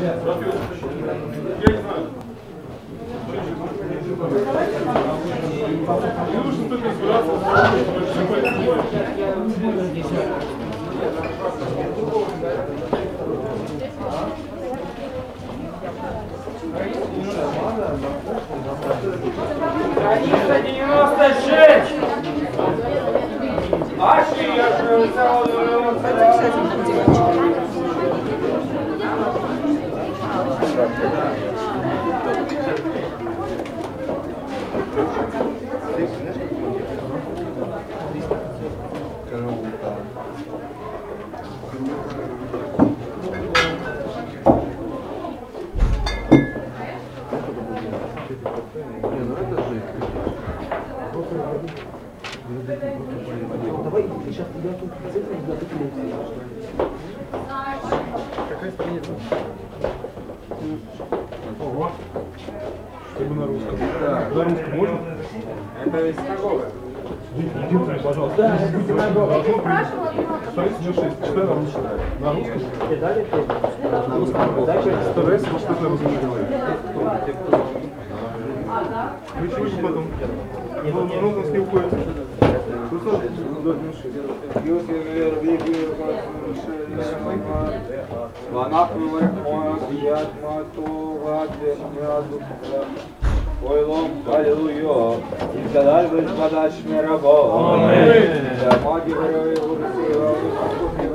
Страница 96. Аши, я же Давай сейчас тебя тут цифры, да, ты Какая страница? Ого. Чтобы на русском. На русском можно? Это синагога. Единственное, пожалуйста. Да, это синагога. Страница 96. Читай нам читай. На русском? И далее На русском. Дальше ты разговариваешь. Вы чего же потом? Ну, ну, нас не уходит. ואנחנו רחמון יד מטורת יד Ойлом, аллилуйя, изгадаль возгадаш мирабо. Маги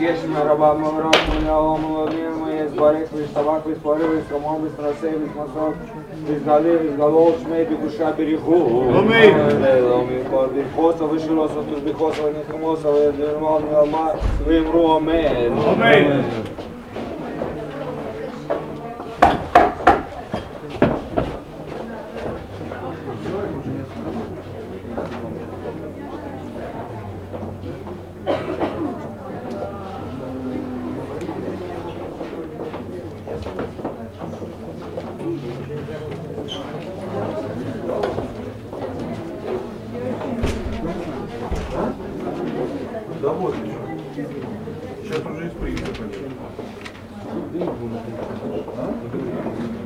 известна раба Мавра, Муняла, Муламир, мы из Борис, мы из Табак, мы из Поры, мы из Хамон, мы из Трасей, мы из Масок, мы из Дали, мы из Галол, Шмей, Бегуша, Берегу. Аминь. Аминь. Бирхоса, Вышилоса, Тужбихоса, Нехамоса, Вермал, Милма, Вимру, Аминь. Аминь. Сейчас уже из принципа нет. А?